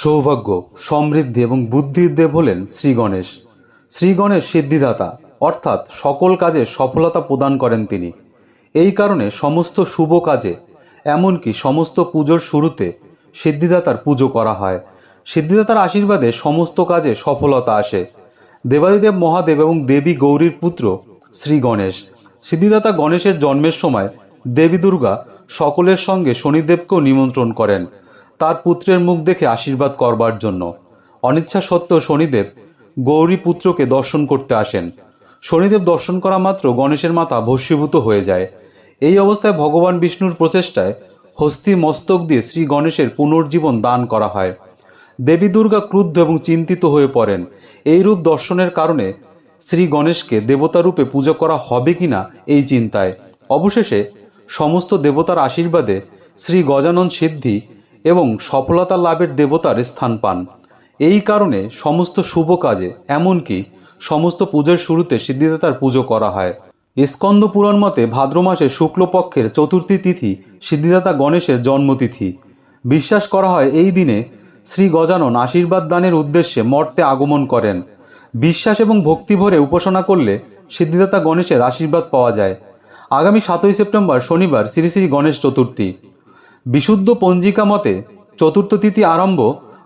সৌভাগ্য, সমৃদ্ধি এবং বুদ্ধির দেব হলেন শ্রী গণেশ। শ্রী গণেশ সিদ্ধিদাতা, অর্থাৎ সকল কাজে সফলতা প্রদান করেন তিনি। এই কারণে সমস্ত শুভ কাজে, এমনকি সমস্ত পুজোর শুরুতে সিদ্ধিদাতার পুজো করা হয়। সিদ্ধিদাতার আশীর্বাদে সমস্ত কাজে সফলতা আসে। দেবাদিদেব মহাদেব এবং দেবী গৌরীর পুত্র শ্রী গণেশ। সিদ্ধিদাতা গণেশের জন্মের সময় দেবী দুর্গা সকলের সঙ্গে শনিদেবকেও নিমন্ত্রণ করেন। তার পুত্রের মুখ দেখে আশীর্বাদ করবার জন্য। অনিচ্ছা সত্ত্বেও শনিদেব গৌরী পুত্রকে দর্শন করতে আসেন। শনিদেব দর্শন করা মাত্র গণেশের মাথা ভস্মীভূত হয়ে যায়। এই অবস্থায় ভগবান বিষ্ণুর প্রচেষ্টায় হস্তি মস্তক দিয়ে শ্রী গণেশের পুনর্জীবন দান করা হয়। দেবী দুর্গা ক্রুদ্ধ এবং চিন্তিত হয়ে পড়েন। এই রূপ দর্শনের কারণে শ্রী গণেশকে দেবতা রূপে পুজো করা হবে কিনা এই চিন্তায়। অবশেষে সমস্ত দেবতার আশীর্বাদে শ্রী গজানন সিদ্ধি এবং সফলতা লাভের দেবতার স্থান পান। এই কারণে সমস্ত শুভ কাজে, এমনকি সমস্ত পুজোর শুরুতে সিদ্ধিদাতার পুজো করা হয়। স্কন্দ পুরাণ মতে ভাদ্র মাসে শুক্লপক্ষের চতুর্থী তিথি সিদ্ধিদাতা গণেশের জন্মতিথি। বিশ্বাস করা হয় এই দিনে শ্রী গজানন আশীর্বাদ দানের উদ্দেশ্যে মর্তে আগমন করেন। বিশ্বাস এবং ভক্তি ভরে উপাসনা করলে সিদ্ধিদাতা গণেশের আশীর্বাদ পাওয়া যায়। আগামী সাতই সেপ্টেম্বর শনিবার শ্রী শ্রী গণেশ চতুর্থী। বিশুদ্ধ পঞ্জিকা মতে চতুর্থ তিথি আরম্ভ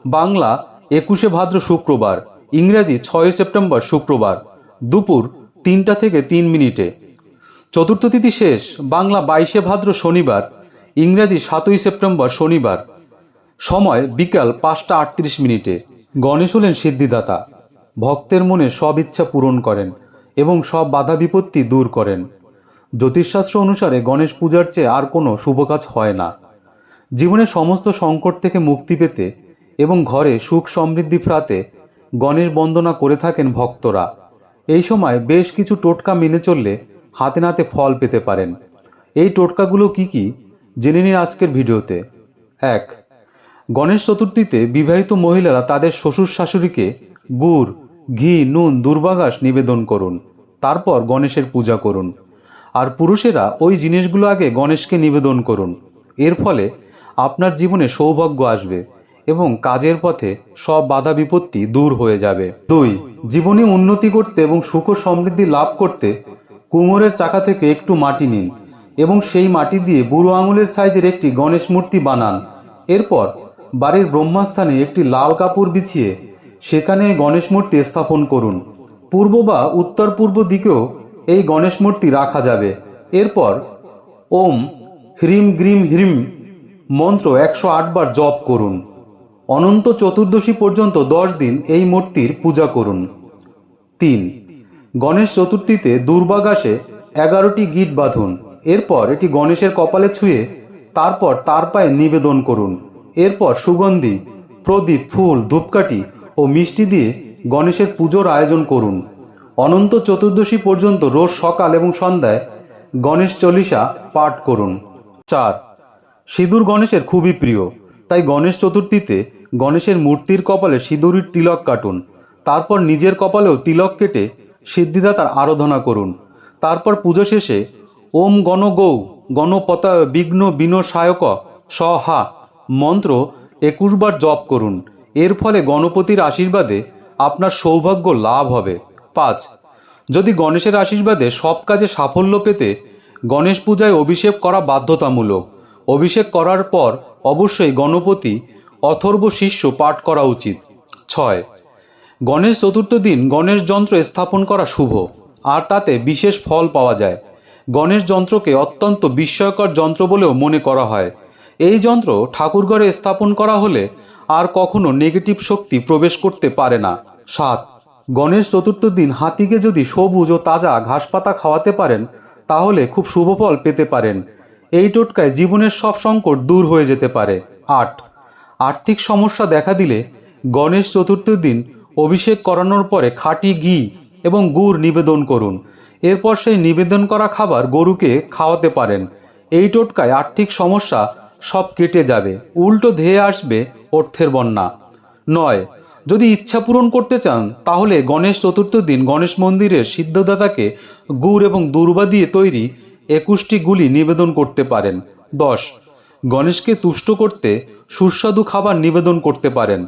বাংলা একুশে ভাদ্র শুক্রবার, ইংরেজি ছয় সেপ্টেম্বর শুক্রবার, দুপুর তিনটা থেকে তিন মিনিটে। চতুর্থ তিথি শেষ বাংলা বাইশে ভাদ্র শনিবার, ইংরেজি সাতই সেপ্টেম্বর শনিবার। সময় বিকাল পাঁচটা আটত্রিশ মিনিটে। গণেশ হলেন সিদ্ধিদাতা। ভক্তের মনে সব ইচ্ছা পূরণ করেন এবং সব বাধা বিপত্তি দূর করেন। জ্যোতিষশাস্ত্র অনুসারে গণেশ পূজার চেয়ে আর কোনো শুভ কাজ হয় না। জীবনের সমস্ত সংকট থেকে মুক্তি পেতে এবং ঘরে সুখ সমৃদ্ধি ফ্রাতে গণেশ বন্দনা করে থাকেন ভক্তরা। এই সময় বেশ কিছু টোটকা মেনে চললে হাতে নাতে ফল পেতে পারেন। এই টোটকাগুলো কি কি? জেনে নিন আজকের ভিডিওতে। এক, গণেশ চতুর্থীতে বিবাহিত মহিলারা তাদের শ্বশুর শাশুড়িকে গুড়, ঘি, নুন, দুর্বাঘাস নিবেদন করুন। তারপর গণেশের পূজা করুন। আর পুরুষেরা ওই জিনিসগুলো আগে গণেশকে নিবেদন করুন। এর ফলে আপনার জীবনে সৌভাগ্য আসবে এবং কাজের পথে সব বাধা বিপত্তি দূর হয়ে যাবে। দুই, জীবনে উন্নতি করতে এবং সুখ সমৃদ্ধি লাভ করতে কুমোরের চাকা থেকে একটু মাটি নিন এবং সেই মাটি দিয়ে বুড়ো আঙুলের সাইজের একটি গণেশ মূর্তি বানান। এরপর বাড়ির ব্রহ্মাস্থানে একটি লাল কাপড় বিছিয়ে সেখানে গণেশ মূর্তি স্থাপন করুন। পূর্ব বা উত্তর পূর্ব দিকেও এই গণেশ মূর্তি রাখা যাবে। এরপর ওম, হ্রিম গ্রিম হ্রিম মন্ত্র একশো আটবার জপ করুন। অনন্ত চতুর্দশী পর্যন্ত দশ দিন এই মূর্তির পূজা করুন। তিন, গণেশ চতুর্থীতে দুর্বাগাসে এগারোটি গিট বাঁধুন। এরপর এটি গণেশের কপালে ছুঁয়ে তারপর তার পায়ে নিবেদন করুন। এরপর সুগন্ধি, প্রদীপ, ফুল, ধূপকাঠি ও মিষ্টি দিয়ে গণেশের পুজোর আয়োজন করুন। অনন্ত চতুর্দশী পর্যন্ত রোজ সকাল এবং সন্ধ্যায় গণেশ চল্লিশা পাঠ করুন। চার সিঁদুর গণেশের খুবই প্রিয়। তাই গণেশ চতুর্থীতে গণেশের মূর্তির কপালে সিঁদুরির তিলক কাটুন। তারপর নিজের কপালেও তিলক কেটে সিদ্ধিদাতার আরাধনা করুন। তারপর পুজো শেষে ওম গণ গৌ গণপতা বিঘ্ন বিনশায়ক সহা মন্ত্র একুশবার জপ করুন। এর ফলে গণপতির আশীর্বাদে আপনার সৌভাগ্য লাভ হবে। পাঁচ, যদি গণেশের আশীর্বাদে সব কাজে সাফল্য পেতে গণেশ পূজায় অভিষেক করা বাধ্যতামূলক। অভিষেক করার পর অবশ্যই গণপতি অথর্ব শিষ্য পাঠ করা উচিত। ছয়। গণেশ চতুর্থ দিন গণেশ যন্ত্র স্থাপন করা শুভ, আর তাতে বিশেষ ফল পাওয়া যায়। গণেশ যন্ত্রকে অত্যন্ত বিস্ময়কর যন্ত্র বলেও মনে করা হয়। এই যন্ত্র ঠাকুরঘরে স্থাপন করা হলে আর কখনো নেগেটিভ শক্তি প্রবেশ করতে পারে না। সাত। গণেশ চতুর্থ দিন হাতিকে যদি সবুজ ও তাজা ঘাসপাতা খাওয়াতে পারেন, তাহলে খুব শুভ ফল পেতে পারেন। এই টোটকায় জীবনের সব সংকট দূর হয়ে যেতে পারে। আট। আর্থিক সমস্যা দেখা দিলে গণেশ চতুর্থীর দিন অভিষেক করানোর পরে খাঁটি ঘি এবং গুড় নিবেদন করুন। এরপর সেই নিবেদন করা খাবার গরুকে খাওয়াতে পারেন। এই টোটকায় আর্থিক সমস্যা সব কেটে যাবে। উল্টো ধেয়ে আসবে অর্থের বন্যা। নয়। যদি ইচ্ছা পূরণ করতে চান, তাহলে গণেশ চতুর্থ দিন গণেশ মন্দিরের সিদ্ধদাতাকে গুড় এবং দুর্বা দিয়ে তৈরি একুশটি গুলি নিবেদন করতে পারেন। দশ। গণেশকে তুষ্ট করতে সুস্বাদু খাবার নিবেদন করতে পারেন।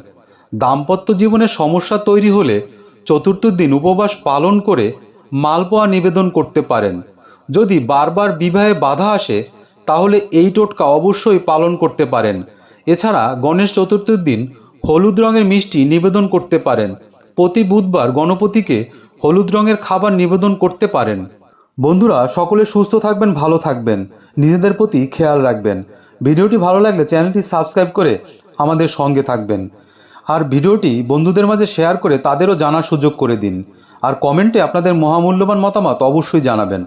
দাম্পত্য জীবনে সমস্যা তৈরি হলে চতুর্থ দিন উপবাস পালন করে মালপোয়া নিবেদন করতে পারেন। যদি বারবার বিবাহে বাধা আসে, তাহলে এই টোটকা অবশ্যই পালন করতে পারেন। এছাড়া গণেশ চতুর্থীর দিন হলুদ রঙের মিষ্টি নিবেদন করতে পারেন। প্রতি বুধবার গণপতিকে হলুদ রঙের খাবার নিবেদন করতে পারেন। বন্ধুরা, সকলে সুস্থ থাকবেন, ভালো থাকবেন। নিজেদের প্রতি খেয়াল রাখবেন। ভিডিওটি ভালো লাগলে চ্যানেলটি সাবস্ক্রাইব করে আমাদের সঙ্গে থাকবেন। আর ভিডিওটি বন্ধুদের মাঝে শেয়ার করে তাদেরও জানার সুযোগ করে দিন। আর কমেন্টে আপনাদের মহামূল্যবান মতামত অবশ্যই জানাবেন।